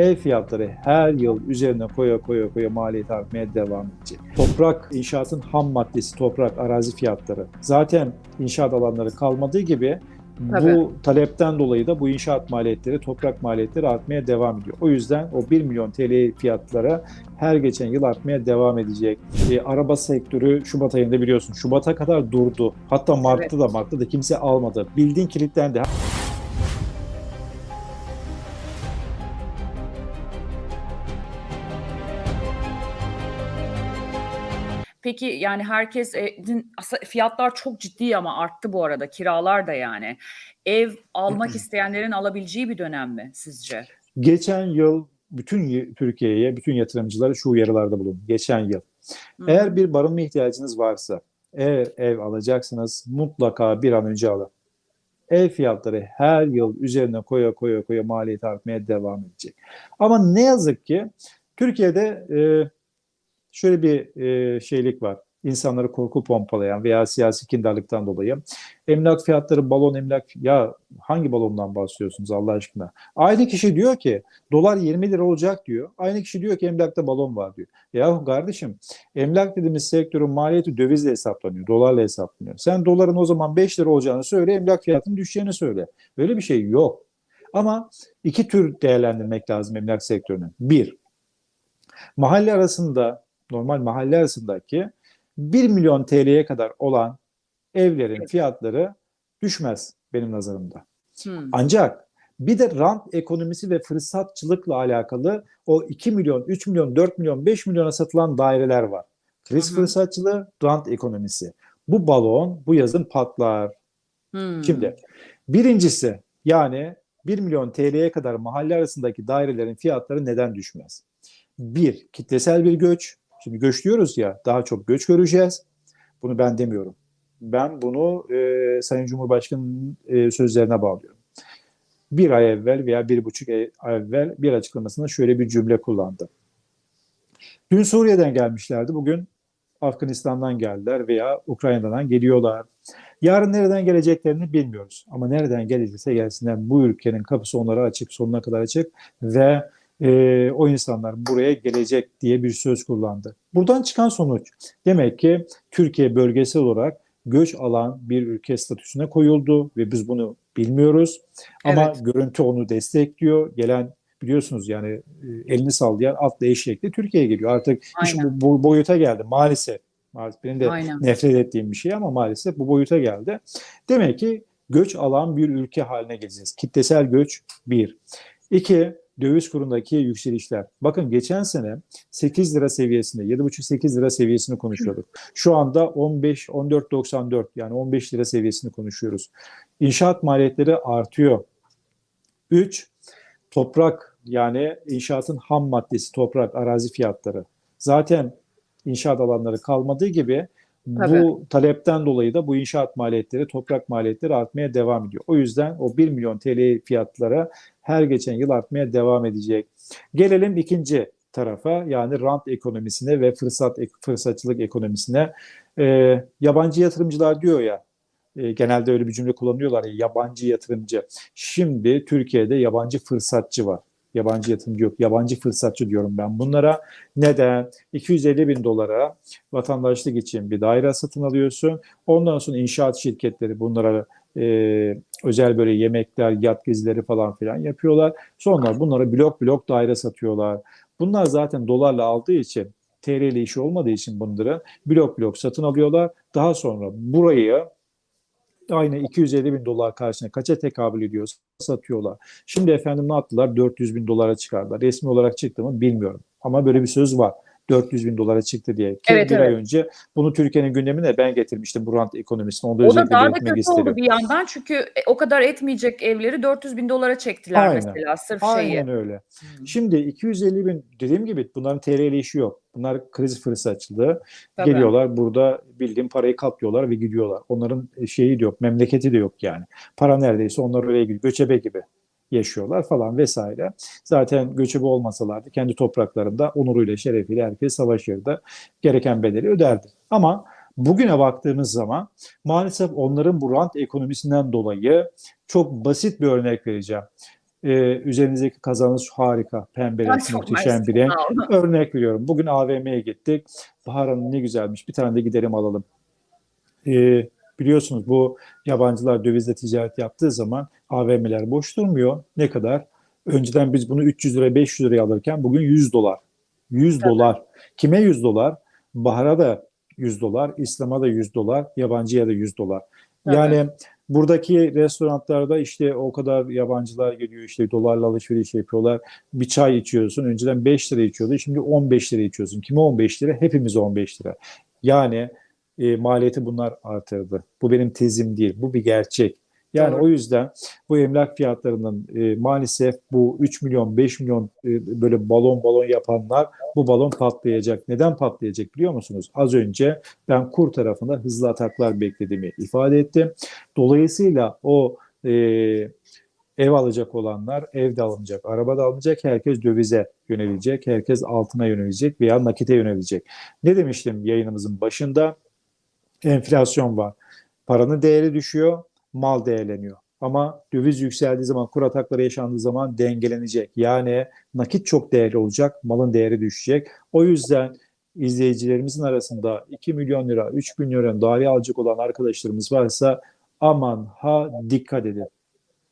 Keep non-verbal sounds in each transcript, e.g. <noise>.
Ev fiyatları her yıl üzerine koya koya koya maliyet artmaya devam edecek. Toprak, inşaatın ham maddesi, toprak, arazi fiyatları. Zaten inşaat alanları kalmadığı gibi Tabii. bu talepten dolayı da bu inşaat maliyetleri, toprak maliyetleri artmaya devam ediyor. O yüzden o 1 milyon TL fiyatlara her geçen yıl artmaya devam edecek. E, araba sektörü Şubat ayında biliyorsun Şubat'a kadar durdu. Hatta Mart'ta da Mart'ta da kimse almadı. Bildiğin kilitlendi. Peki yani herkes fiyatlar çok ciddi ama arttı bu arada kiralar da yani. Ev almak <clears throat> isteyenlerin alabileceği bir dönem mi sizce? Geçen yıl bütün Türkiye'ye, bütün yatırımcılara şu uyarılarda bulun. Geçen yıl. Hı. Eğer bir barınma ihtiyacınız varsa, eğer ev alacaksınız mutlaka bir an önce alın. Ev fiyatları her yıl üzerine koya koya koya maliyet artmaya devam edecek. Ama ne yazık ki Türkiye'de e, şöyle bir e, şeylik var. İnsanları korku pompalayan veya siyasi kindarlıktan dolayı emlak fiyatları balon emlak ya hangi balondan bahsediyorsunuz Allah aşkına? Aynı kişi diyor ki dolar 20 lira olacak diyor. Aynı kişi diyor ki emlakta balon var diyor. Yahu kardeşim emlak dediğimiz sektörün maliyeti dövizle hesaplanıyor, dolarla hesaplanıyor. Sen doların o zaman 5 lira olacağını söyle, emlak fiyatının düşeceğini söyle. Böyle bir şey yok. Ama iki tür değerlendirmek lazım emlak sektörünü. Bir, mahalle arasında, normal mahalle arasındaki 1 milyon TL'ye kadar olan evlerin fiyatları düşmez benim nazarımda. Hmm. Ancak bir de rant ekonomisi ve fırsatçılıkla alakalı o 2 milyon, 3 milyon, 4 milyon, 5 milyona satılan daireler var. Kriz Hı hı. fırsatçılığı, rant ekonomisi. Bu balon bu yazın patlar. Hmm. Şimdi birincisi yani 1 milyon TL'ye kadar mahalle arasındaki dairelerin fiyatları neden düşmez? Bir, kitlesel bir göç. Şimdi göç diyoruz ya daha çok göç göreceğiz. Bunu ben demiyorum. Ben bunu e, Sayın Cumhurbaşkanı'nın e, sözlerine bağlıyorum. Bir ay evvel veya bir buçuk ay evvel bir açıklamasında şöyle bir cümle kullandı. Dün Suriye'den gelmişlerdi. Bugün Afganistan'dan geldiler veya Ukrayna'dan geliyorlar. Yarın nereden geleceklerini bilmiyoruz. Ama nereden gelecekse gelsinler bu ülkenin kapısı onlara açık, sonuna kadar açık ve e, o insanlar buraya gelecek diye bir söz kullandı. Buradan çıkan sonuç demek ki Türkiye bölgesel olarak göç alan bir ülke statüsüne koyuldu ve biz bunu bilmiyoruz. Ama Evet. görüntü onu destekliyor. Gelen biliyorsunuz yani e, elini sallayan atla eşekle Türkiye'ye geliyor. Artık iş Aynen. bu, bu boyuta geldi maalesef. Maalesef benim de Aynen. nefret ettiğim bir şey ama maalesef bu boyuta geldi. Demek ki göç alan bir ülke haline geleceğiz. Kitlesel göç bir. İki, döviz kurundaki yükselişler. Bakın geçen sene 8 lira seviyesinde, 7,5-8 lira seviyesini konuşuyorduk. Şu anda 15, 14.94 yani 15 lira seviyesini konuşuyoruz. İnşaat maliyetleri artıyor. 3. Toprak yani inşaatın ham maddesi, toprak, arazi fiyatları. Zaten inşaat alanları kalmadığı gibi Tabii. bu talepten dolayı da bu inşaat maliyetleri, toprak maliyetleri artmaya devam ediyor. O yüzden o 1 milyon TL fiyatlara her geçen yıl artmaya devam edecek. Gelelim ikinci tarafa yani rant ekonomisine ve fırsat fırsatçılık ekonomisine. Ee, yabancı yatırımcılar diyor ya e, genelde öyle bir cümle kullanıyorlar ya yabancı yatırımcı. Şimdi Türkiye'de yabancı fırsatçı var. Yabancı yatırımcı yok. Yabancı fırsatçı diyorum ben bunlara. Neden? 250 bin dolara vatandaşlık için bir daire satın alıyorsun. Ondan sonra inşaat şirketleri bunlara e, özel böyle yemekler, yat gezileri falan filan yapıyorlar. Sonra bunlara blok blok daire satıyorlar. Bunlar zaten dolarla aldığı için TL ile işi olmadığı için bunları blok blok satın alıyorlar. Daha sonra burayı aynı 250 bin dolar karşısına kaça tekabül ediyor satıyorlar. Şimdi efendim ne yaptılar? 400 bin dolara çıkardılar. Resmi olarak çıktı mı bilmiyorum. Ama böyle bir söz var. 400 bin dolara çıktı diye. Ki Evet, bir ay evet. önce bunu Türkiye'nin gündemine ben getirmiştim bu rant ekonomisini. Onu da O da daha da kötü isterim. oldu bir yandan çünkü e, o kadar etmeyecek evleri 400 bin dolara çektiler Aynen. mesela sırf şeyi. Aynen öyle. Hmm. Şimdi 250 bin dediğim gibi bunların TL ile işi yok. Bunlar kriz fırsatçılığı. Tabii. Geliyorlar burada bildiğim parayı katlıyorlar ve gidiyorlar. Onların şeyi de yok, memleketi de yok yani. Para neredeyse onlar oraya gidiyor. Göçebe gibi yaşıyorlar falan vesaire. Zaten göçebe olmasalardı kendi topraklarında onuruyla, şerefiyle herkes savaşırdı. Gereken bedeli öderdi. Ama bugüne baktığımız zaman maalesef onların bu rant ekonomisinden dolayı çok basit bir örnek vereceğim. Ee, üzerinizdeki kazanız harika, pembe renk, muhteşem bir renk. Örnek veriyorum. Bugün AVM'ye gittik. Bahar Hanım ne güzelmiş. Bir tane de gidelim alalım. Ee, biliyorsunuz bu yabancılar dövizle ticaret yaptığı zaman AVM'ler boş durmuyor. Ne kadar? Önceden biz bunu 300 lira 500 liraya alırken bugün 100 dolar. 100 Tabii. dolar. Kime 100 dolar? Bahar'a da 100 dolar, İslam'a da 100 dolar, yabancıya da 100 dolar. Yani buradaki restoranlarda işte o kadar yabancılar geliyor işte dolarla alışveriş yapıyorlar. Bir çay içiyorsun. Önceden 5 lira içiyordu. Şimdi 15 lira içiyorsun. Kime 15 lira? Hepimiz 15 lira. Yani e, maliyeti bunlar artırdı. Bu benim tezim değil. Bu bir gerçek. Yani Doğru. o yüzden bu emlak fiyatlarının e, maalesef bu 3 milyon 5 milyon e, böyle balon balon yapanlar bu balon patlayacak. Neden patlayacak biliyor musunuz? Az önce ben kur tarafında hızlı ataklar beklediğimi ifade ettim. Dolayısıyla o e, ev alacak olanlar ev de alınacak, araba da alınacak, herkes dövize yönelecek, herkes altına yönelecek veya nakite yönelecek. Ne demiştim yayınımızın başında? Enflasyon var. Paranın değeri düşüyor, mal değerleniyor. Ama döviz yükseldiği zaman, kur atakları yaşandığı zaman dengelenecek. Yani nakit çok değerli olacak, malın değeri düşecek. O yüzden izleyicilerimizin arasında 2 milyon lira, 3 milyon lira daire alacak olan arkadaşlarımız varsa aman ha dikkat edin.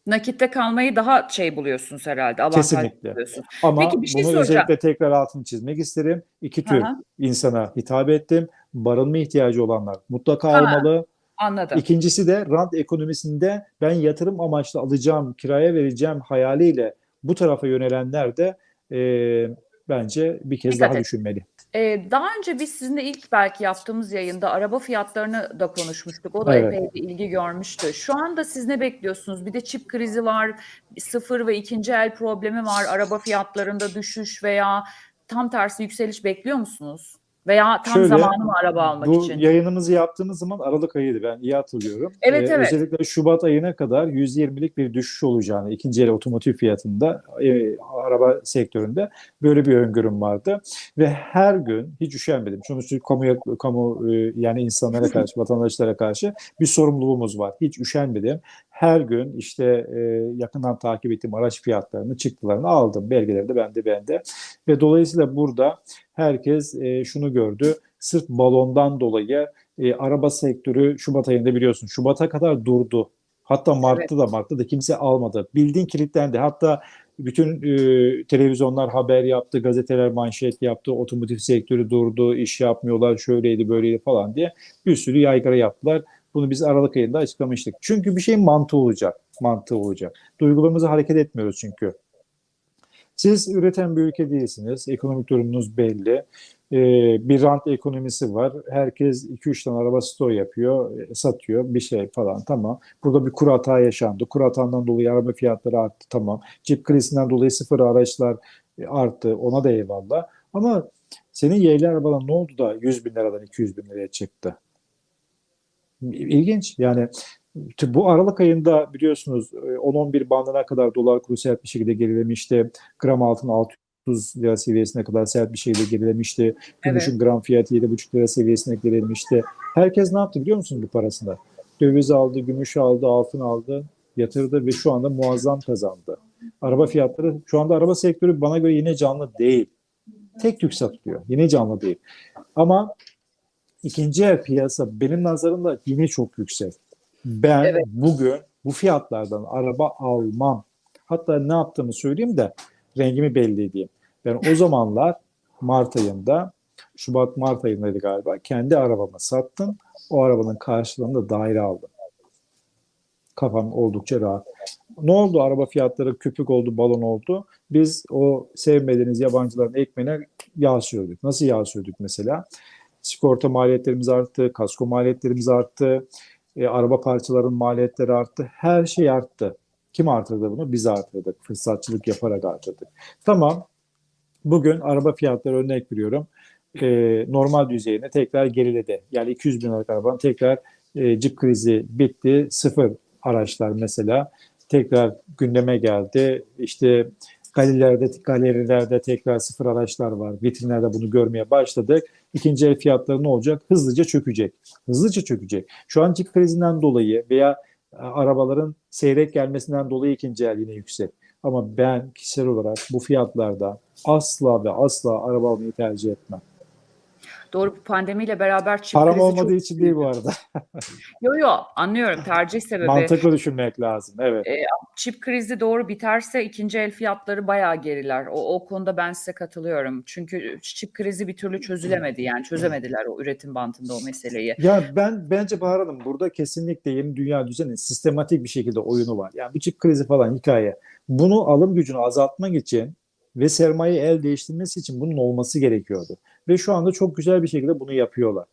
Nakitte kalmayı daha şey buluyorsunuz herhalde. Avantaj Kesinlikle. Ama Peki bir şey bunu soracağım. özellikle tekrar altını çizmek isterim. İki tür Aha. insana hitap ettim. Barınma ihtiyacı olanlar mutlaka Ha. almalı. Anladım. İkincisi de rant ekonomisinde ben yatırım amaçlı alacağım, kiraya vereceğim hayaliyle bu tarafa yönelenler de e, bence bir kez Dikkat daha et. düşünmeli. Ee, daha önce biz sizinle ilk belki yaptığımız yayında araba fiyatlarını da konuşmuştuk. O da Evet. epey bir ilgi görmüştü. Şu anda siz ne bekliyorsunuz? Bir de çip krizi var, sıfır ve ikinci el problemi var. Araba fiyatlarında düşüş veya tam tersi yükseliş bekliyor musunuz? Veya tam Şöyle, zamanı mı araba almak Bu için? yayınımızı yaptığımız zaman Aralık ayıydı ben iyi hatırlıyorum. Evet, evet. Özellikle Şubat ayına kadar %20'lik bir düşüş olacağını ikinci el otomotiv fiyatında e, araba sektöründe böyle bir öngörüm vardı. Ve her gün hiç üşenmedim. Sonuçta kamuya, kamu e, yani insanlara karşı, <laughs> vatandaşlara karşı bir sorumluluğumuz var. Hiç üşenmedim. Her gün işte e, yakından takip ettiğim araç fiyatlarını, çıktılarını aldım. Belgeleri de bende bende. Ve dolayısıyla burada herkes e, şunu gördü. Sırf balondan dolayı e, araba sektörü Şubat ayında biliyorsun Şubat'a kadar durdu. Hatta Mart'ta da Mart'ta da kimse almadı. Bildiğin kilitlendi. Hatta bütün e, televizyonlar haber yaptı, gazeteler manşet yaptı, otomotiv sektörü durdu, iş yapmıyorlar, şöyleydi böyleydi falan diye bir sürü yaygara yaptılar. Bunu biz Aralık ayında açıklamıştık. Çünkü bir şeyin mantığı olacak. Mantığı olacak. Duygularımızı hareket etmiyoruz çünkü. Siz üreten bir ülke değilsiniz. Ekonomik durumunuz belli. Ee, bir rant ekonomisi var. Herkes 2-3 tane araba stoğu yapıyor, e, satıyor bir şey falan tamam. Burada bir kur hata yaşandı. Kur hatandan dolayı araba fiyatları arttı tamam. Cip krizinden dolayı sıfır araçlar e, arttı. Ona da eyvallah. Ama senin yerli arabadan ne oldu da 100 bin liradan 200 bin liraya çıktı? İlginç. Yani bu Aralık ayında biliyorsunuz e, 10-11 bandına kadar dolar kuru sert bir şekilde gerilemişti. Gram altın 630 lira seviyesine kadar sert bir şekilde gerilemişti. Gümüşün gram fiyatı 7,5 lira seviyesine gerilemişti. Herkes ne yaptı biliyor musunuz bu parasında? Döviz aldı, gümüş aldı, altın aldı, yatırdı ve şu anda muazzam kazandı. Araba fiyatları, şu anda araba sektörü bana göre yine canlı değil. Tek tük satılıyor. Yine canlı değil. Ama ikinci el piyasa benim nazarımda yine çok yüksek. Ben Evet. bugün bu fiyatlardan araba almam. Hatta ne yaptığımı söyleyeyim de rengimi belli edeyim. Ben o zamanlar Mart ayında, Şubat Mart ayındaydı galiba. Kendi arabamı sattım. O arabanın karşılığında daire aldım. Kafam oldukça rahat. Ne oldu? Araba fiyatları köpük oldu, balon oldu. Biz o sevmediğiniz yabancıların ekmeğine yağ sürdük. Nasıl yağ sürdük mesela? Sigorta maliyetlerimiz arttı, kasko maliyetlerimiz arttı, e, araba parçalarının maliyetleri arttı. Her şey arttı. Kim artırdı bunu? Biz artırdık. Fırsatçılık yaparak artırdık. Tamam. Bugün araba fiyatları örnek veriyorum. E, normal düzeyine tekrar geriledi. Yani 200 bin liralık tekrar e, cip krizi bitti. Sıfır araçlar mesela tekrar gündeme geldi. İşte galerilerde, galerilerde tekrar sıfır araçlar var. Vitrinlerde bunu görmeye başladık. İkinci el fiyatları ne olacak? Hızlıca çökecek. Hızlıca çökecek. Şu an cip krizinden dolayı veya e, arabaların seyrek gelmesinden dolayı ikinci el yine yüksek. Ama ben kişisel olarak bu fiyatlarda asla ve asla araba almayı tercih etmem. Doğru bu pandemiyle beraber çip Param olmadığı çok için değil bu arada. Yo yo anlıyorum tercih <laughs> sebebi. Mantıklı düşünmek lazım. Evet. Çip krizi doğru biterse ikinci el fiyatları bayağı geriler. O, o konuda ben size katılıyorum. Çünkü çip krizi bir türlü çözülemedi yani çözemediler o üretim bantında o meseleyi. Ya ben bence Bahar Hanım burada kesinlikle yeni dünya düzeni sistematik bir şekilde oyunu var. Yani bu çip krizi falan hikaye. Bunu alım gücünü azaltmak için ve sermaye el değiştirmesi için bunun olması gerekiyordu. Ve şu anda çok güzel bir şekilde bunu yapıyorlar.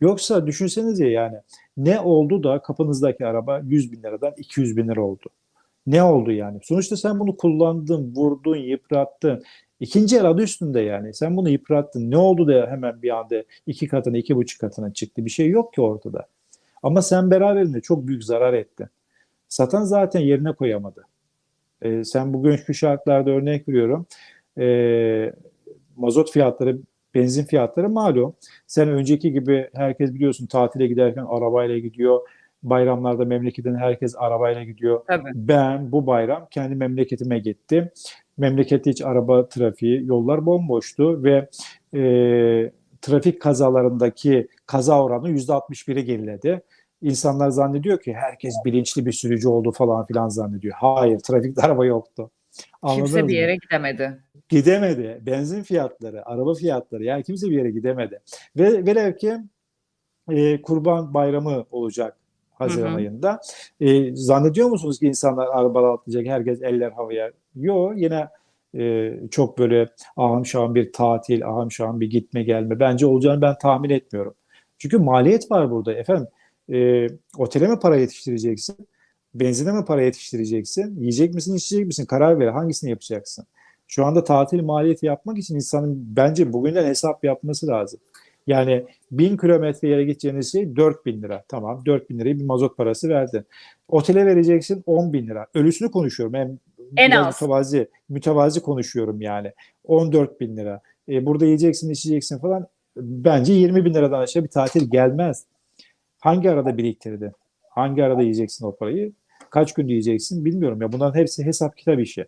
Yoksa düşünsenize yani ne oldu da kapınızdaki araba 100 bin liradan 200 bin lira oldu. Ne oldu yani? Sonuçta sen bunu kullandın, vurdun, yıprattın. İkinci el adı üstünde yani. Sen bunu yıprattın. Ne oldu da hemen bir anda iki katına, iki buçuk katına çıktı. Bir şey yok ki ortada. Ama sen beraberinde çok büyük zarar ettin. Satan zaten yerine koyamadı. Ee, sen bugünkü şartlarda örnek veriyorum. Ee, mazot fiyatları, benzin fiyatları malum. Sen önceki gibi herkes biliyorsun tatile giderken arabayla gidiyor. Bayramlarda memleketin herkes arabayla gidiyor. Tabii. Ben bu bayram kendi memleketime gittim. Memlekette hiç araba trafiği, yollar bomboştu ve e, trafik kazalarındaki kaza oranı %61'e geriledi. İnsanlar zannediyor ki herkes bilinçli bir sürücü oldu falan filan zannediyor. Hayır, trafikte araba yoktu. Anladınız Kimse bir mı? yere gidemedi. Gidemedi. Benzin fiyatları, araba fiyatları yani kimse bir yere gidemedi. Ve velev ki e, Kurban Bayramı olacak Haziran Hı hı. ayında. E, zannediyor musunuz ki insanlar arabalar atlayacak, herkes eller havaya? Yok yine e, çok böyle ahım şahım bir tatil, ahım şahım bir gitme gelme. Bence olacağını ben tahmin etmiyorum. Çünkü maliyet var burada efendim. E, otele mi para yetiştireceksin? Benzine mi para yetiştireceksin? Yiyecek misin, içecek misin? Karar ver. Hangisini yapacaksın? Şu anda tatil maliyeti yapmak için insanın bence bugünden hesap yapması lazım. Yani bin kilometre yere gideceğiniz şey 4 bin lira. Tamam 4 bin lirayı bir mazot parası verdin. Otele vereceksin 10 bin lira. Ölüsünü konuşuyorum. Hem En az. Mütevazi, mütevazi konuşuyorum yani. 14 bin lira. E, burada yiyeceksin, içeceksin falan. Bence 20 bin liradan aşağı bir tatil gelmez. Hangi arada biriktirdin? Hangi arada yiyeceksin o parayı? Kaç gün yiyeceksin bilmiyorum ya. Bunların hepsi hesap kitap işi.